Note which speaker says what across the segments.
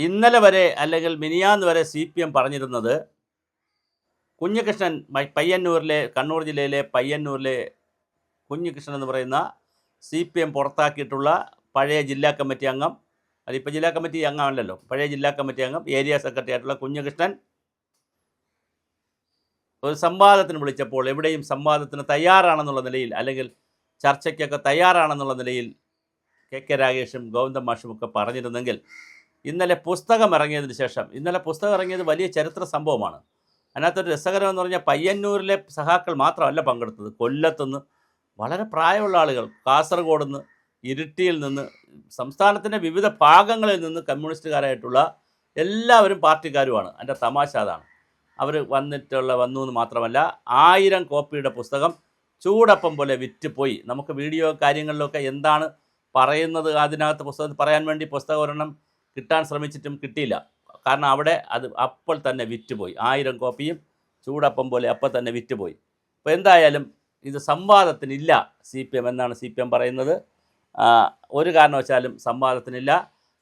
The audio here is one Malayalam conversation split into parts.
Speaker 1: ഇന്നലെ വരെ അല്ലെങ്കിൽ മിനിയാന്ന് വരെ സി പി എം പറഞ്ഞിരുന്നത് കുഞ്ഞികൃഷ്ണൻ പയ്യന്നൂരിലെ കണ്ണൂർ ജില്ലയിലെ പയ്യന്നൂരിലെ കുഞ്ഞികൃഷ്ണൻ എന്ന് പറയുന്ന സി പി എം പുറത്താക്കിയിട്ടുള്ള പഴയ ജില്ലാ കമ്മിറ്റി അംഗം. അതിപ്പോൾ ജില്ലാ കമ്മിറ്റി അംഗമല്ലല്ലോ. പഴയ ജില്ലാ കമ്മിറ്റി അംഗം ഏരിയ സെക്രട്ടറി ആയിട്ടുള്ള കുഞ്ഞികൃഷ്ണൻ ഒരു സംവാദത്തിന് വിളിച്ചപ്പോൾ എവിടെയും സംവാദത്തിന് തയ്യാറാണെന്നുള്ള നിലയിൽ അല്ലെങ്കിൽ ചർച്ചയ്ക്കൊക്കെ തയ്യാറാണെന്നുള്ള നിലയിൽ കെ കെ രാഗേഷും ഗോവിന്ദൻ മാഷും ഒക്കെ പറഞ്ഞിരുന്നെങ്കിൽ ഇന്നലെ പുസ്തകം ഇറങ്ങിയതിന് ശേഷം ഇന്നലെ പുസ്തകം ഇറങ്ങിയത് വലിയ ചരിത്ര സംഭവമാണ്. അതിനകത്തൊരു രസകരം എന്ന് പറഞ്ഞാൽ പയ്യന്നൂരിലെ സഹാക്കൾ മാത്രമല്ല പങ്കെടുത്തത്. കൊല്ലത്തുനിന്ന് വളരെ പ്രായമുള്ള ആളുകൾ കാസർഗോഡ് നിന്ന് ഇരിട്ടിയിൽ നിന്ന് സംസ്ഥാനത്തിന്റെ വിവിധ ഭാഗങ്ങളിൽ നിന്ന് കമ്മ്യൂണിസ്റ്റുകാരായിട്ടുള്ള എല്ലാവരും പാർട്ടിക്കാരുമാണ്. അതിന്റെ തമാശ അതാണ്. അവർ വന്നിട്ടുള്ള വന്നു എന്ന് മാത്രമല്ല ആയിരം കോപ്പിയുടെ പുസ്തകം ചൂടപ്പം പോലെ വിറ്റുപോയി. നമുക്ക് വീഡിയോ കാര്യങ്ങളിലൊക്കെ എന്താണ് പറയുന്നത്? അതിനകത്ത് പുസ്തകത്തിൽ പറയാൻ വേണ്ടി പുസ്തകം ഒരെണ്ണം കിട്ടാൻ ശ്രമിച്ചിട്ടും കിട്ടിയില്ല. കാരണം അവിടെ അത് അപ്പോൾ തന്നെ വിറ്റുപോയി. ആയിരം കോപ്പിയും ചൂടപ്പം പോലെ അപ്പോൾ തന്നെ വിറ്റുപോയി. അപ്പോൾ എന്തായാലും ഇത് സംവാദത്തിനില്ല സി പി എം എന്നാണ് സി പി എം പറയുന്നത്. ഒരു കാരണവശാലും സംവാദത്തിനില്ല.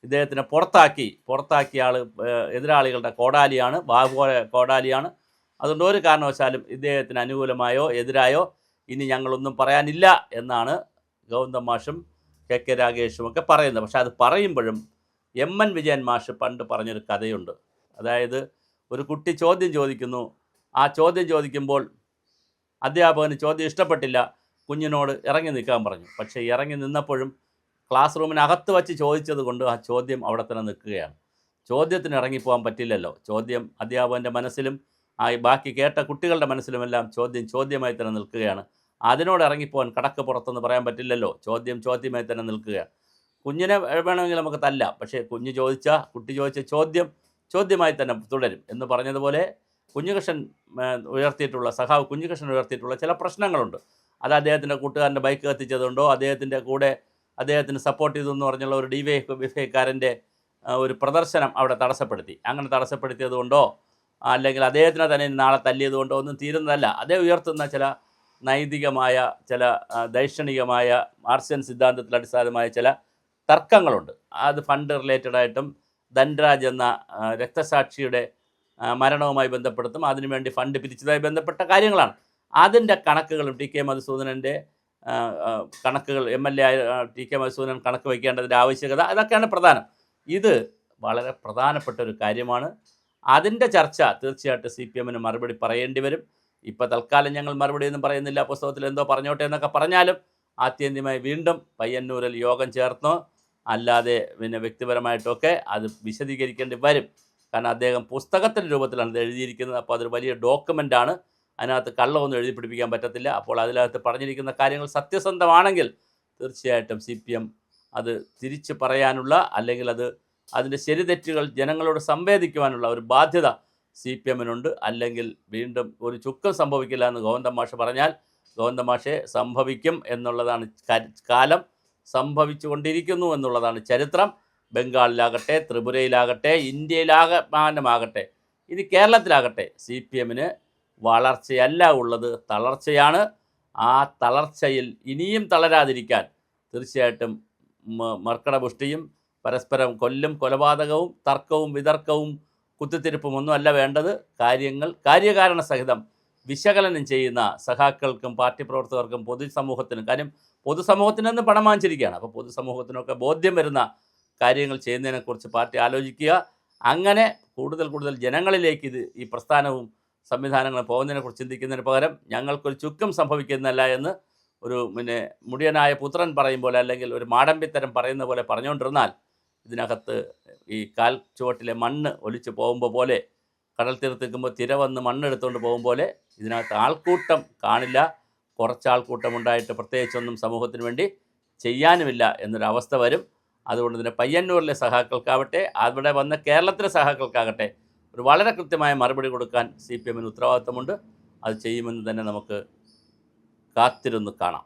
Speaker 1: ഇദ്ദേഹത്തിനെ പുറത്താക്കി പുറത്താക്കിയ ആൾ എതിരാളികളുടെ കോടാലിയാണ് ബാബു കോടാലിയാണ്. അതുകൊണ്ട് ഒരു കാരണവശാലും ഇദ്ദേഹത്തിന് അനുകൂലമായോ എതിരായോ ഇനി ഞങ്ങളൊന്നും പറയാനില്ല എന്നാണ് ഗൗതം മാഷും കെ കെ രാഗേഷും ഒക്കെ പറയുന്നത്. പക്ഷേ അത് പറയുമ്പോഴും എം എൻ വിജയൻ മാഷ് പണ്ട് പറഞ്ഞൊരു കഥയുണ്ട്. അതായത് ഒരു കുട്ടി ചോദ്യം ചോദിക്കുന്നു. ആ ചോദ്യം ചോദിക്കുമ്പോൾ അധ്യാപകന് ചോദ്യം ഇഷ്ടപ്പെട്ടില്ല. കുഞ്ഞിനോട് ഇറങ്ങി നിൽക്കാൻ പറഞ്ഞു. പക്ഷേ ഇറങ്ങി നിന്നപ്പോഴും ക്ലാസ് റൂമിനകത്ത് വച്ച് ചോദിച്ചത് കൊണ്ട് ആ ചോദ്യം അവിടെ തന്നെ നിൽക്കുകയാണ്. ചോദ്യത്തിന് ഇറങ്ങിപ്പോകാൻ പറ്റില്ലല്ലോ. ചോദ്യം അധ്യാപകന്റെ മനസ്സിലും ആ ബാക്കി കേട്ട കുട്ടികളുടെ മനസ്സിലുമെല്ലാം ചോദ്യം ചോദ്യമായി തന്നെ നിൽക്കുകയാണ്. അതിനോട് ഇറങ്ങിപ്പോകാൻ കടക്ക് പുറത്തെന്ന് പറയാൻ പറ്റില്ലല്ലോ. ചോദ്യം ചോദ്യമായി തന്നെ നിൽക്കുകയാണ്. കുഞ്ഞിനെ വേണമെങ്കിൽ നമുക്ക് തല്ലാം. പക്ഷേ കുഞ്ഞ് ചോദിച്ച കുട്ടി ചോദിച്ച ചോദ്യം ചോദ്യമായി തന്നെ തുടരും. എന്ന് പറഞ്ഞതുപോലെ കുഞ്ഞുകൃഷ്ണൻ ഉയർത്തിയിട്ടുള്ള സഖാവ് കുഞ്ഞുകൃഷ്ണൻ ഉയർത്തിയിട്ടുള്ള ചില പ്രശ്നങ്ങളുണ്ട്. അത് അദ്ദേഹത്തിന്റെ കൂട്ടുകാരന്റെ ബൈക്ക് കത്തിച്ചതുകൊണ്ടോ അദ്ദേഹത്തിന്റെ കൂടെ അദ്ദേഹത്തിന് സപ്പോർട്ട് ചെയ്തെന്ന് പറഞ്ഞുള്ള ഒരു ഡി വൈ എഫ്ഐക്കാരന്റെ ഒരു പ്രദർശനം അവിടെ തടസ്സപ്പെടുത്തി. അങ്ങനെ തടസ്സപ്പെടുത്തിയതുകൊണ്ടോ അല്ലെങ്കിൽ അദ്ദേഹത്തിനെ തന്നെ നാളെ തല്ലിയത് കൊണ്ടോ ഒന്നും തീരുന്നതല്ല. അദ്ദേഹം ഉയർത്തുന്ന ചില നൈതികമായ ചില ദൈക്ഷണികമായ മാർസ്യൻ സിദ്ധാന്തത്തിൽ അടിസ്ഥാനമായ ചില തർക്കങ്ങളുണ്ട്. അത് ഫണ്ട് റിലേറ്റഡ് ആയിട്ടും ധൻരാജ് എന്ന രക്തസാക്ഷിയുടെ മരണവുമായി ബന്ധപ്പെടുത്തും. അതിനുവേണ്ടി ഫണ്ട് പിരിച്ചതായി ബന്ധപ്പെട്ട കാര്യങ്ങളാണ്. അതിന്റെ കണക്കുകളും ടി കെ മധുസൂദനന്റെ കണക്കുകൾ എം എൽ എ ആയ ടി കെ മധുസൂദനൻ കണക്ക് വയ്ക്കേണ്ടതിന്റെ ആവശ്യകത അതൊക്കെയാണ് പ്രധാനം. ഇത് വളരെ പ്രധാനപ്പെട്ട ഒരു കാര്യമാണ്. അതിന്റെ ചർച്ച തീർച്ചയായിട്ടും സി പി എമ്മിന് മറുപടി പറയേണ്ടി വരും. ഇപ്പോൾ തൽക്കാലം ഞങ്ങൾ മറുപടി ഒന്നും പറയുന്നില്ല. പുസ്തകത്തിൽ എന്തോ പറഞ്ഞോട്ടെ എന്നൊക്കെ പറഞ്ഞാലും ആത്യന്തികമായി വീണ്ടും പയ്യന്നൂരിൽ യോഗം ചേർന്നോ. അല്ലാതെ പിന്നെ വ്യക്തിപരമായിട്ടൊക്കെ അത് വിശദീകരിക്കേണ്ടി വരും. കാരണം അദ്ദേഹം പുസ്തകത്തിന്റെ രൂപത്തിലാണ് ഇത് എഴുതിയിരിക്കുന്നത്. അപ്പോൾ അതൊരു വലിയ ഡോക്യുമെന്റാണ് അതിനകത്ത് കള്ളമൊന്നും എഴുതി പിടിപ്പിക്കാൻ പറ്റത്തില്ല. അപ്പോൾ അതിനകത്ത് പറഞ്ഞിരിക്കുന്ന കാര്യങ്ങൾ സത്യസന്ധമാണെങ്കിൽ തീർച്ചയായിട്ടും സി പി എം അത് തിരിച്ചു പറയാനുള്ള അല്ലെങ്കിൽ അത് അതിന്റെ ശരിതെറ്റുകൾ ജനങ്ങളോട് സംവേദിക്കുവാനുള്ള ഒരു ബാധ്യത സി പി എമ്മിനുണ്ട്. അല്ലെങ്കിൽ വീണ്ടും ഒരു ചുക്കം സംഭവിക്കില്ല എന്ന് ഗോവിന്ദ മാഷ് പറഞ്ഞാൽ ഗോവിന്ദ മാഷെ സംഭവിക്കും എന്നുള്ളതാണ് കാലം. സംഭവിച്ചുകൊണ്ടിരിക്കുന്നു എന്നുള്ളതാണ് ചരിത്രം. ബംഗാളിലാകട്ടെ ത്രിപുരയിലാകട്ടെ ഇന്ത്യയിലാകമാനമാകട്ടെ ഇനി കേരളത്തിലാകട്ടെ സി പി എമ്മിന് വളർച്ചയല്ല ഉള്ളത് തളർച്ചയാണ്. ആ തളർച്ചയിൽ ഇനിയും തളരാതിരിക്കാൻ തീർച്ചയായിട്ടും മർക്കടപുഷ്ടിയും പരസ്പരം കൊല്ലും കൊലപാതകവും തർക്കവും വിതർക്കവും കുത്തിത്തിരിപ്പും ഒന്നുമല്ല വേണ്ടത്. കാര്യങ്ങൾ കാര്യകാരണ സഹിതം വിശകലനം ചെയ്യുന്ന സഖാക്കൾക്കും പാർട്ടി പ്രവർത്തകർക്കും പൊതുസമൂഹത്തിനും കാര്യം പൊതുസമൂഹത്തിന് നിന്ന് പണം വാങ്ങിച്ചിരിക്കുകയാണ്. അപ്പോൾ പൊതുസമൂഹത്തിനൊക്കെ ബോധ്യം വരുന്ന കാര്യങ്ങൾ ചെയ്യുന്നതിനെക്കുറിച്ച് പാർട്ടി ആലോചിക്കുക. അങ്ങനെ കൂടുതൽ കൂടുതൽ ജനങ്ങളിലേക്ക് ഇത് ഈ പ്രസ്ഥാനവും സംവിധാനങ്ങളും പോകുന്നതിനെക്കുറിച്ച് ചിന്തിക്കുന്നതിന് പകരം ഞങ്ങൾക്കൊരു ചുക്കം സംഭവിക്കുന്നില്ല എന്ന് ഒരു പിന്നെ മുടിയനായ പുത്രൻ പറയും പോലെ അല്ലെങ്കിൽ ഒരു മാടമ്പിത്തരം പറയുന്ന പോലെ പറഞ്ഞുകൊണ്ടിരുന്നാൽ ഇതിനകത്ത് ഈ കാൽ ചുവട്ടിലെ മണ്ണ് ഒലിച്ചു പോകുമ്പോൾ പോലെ കടൽ തീരത്ത് നിൽക്കുമ്പോൾ തിര വന്ന് മണ്ണെടുത്തുകൊണ്ട് പോകും പോലെ ഇതിനകത്ത് ആൾക്കൂട്ടം കാണില്ല. കുറച്ച് ആൾക്കൂട്ടം ഉണ്ടായിട്ട് പ്രത്യേകിച്ചൊന്നും സമൂഹത്തിന് വേണ്ടി ചെയ്യാനുമില്ല എന്നൊരവസ്ഥ വരും. അതുകൊണ്ട് തന്നെ പയ്യന്നൂരിലെ സഹാക്കൾക്കാവട്ടെ അവിടെ വന്ന കേരളത്തിലെ സഹാക്കൾക്കാകട്ടെ ഒരു വളരെ കൃത്യമായ മറുപടി കൊടുക്കാൻ സി പി എമ്മിന് ഉത്തരവാദിത്തമുണ്ട് അത് ചെയ്യുമെന്ന് തന്നെ നമുക്ക് കാത്തിരുന്ന് കാണാം.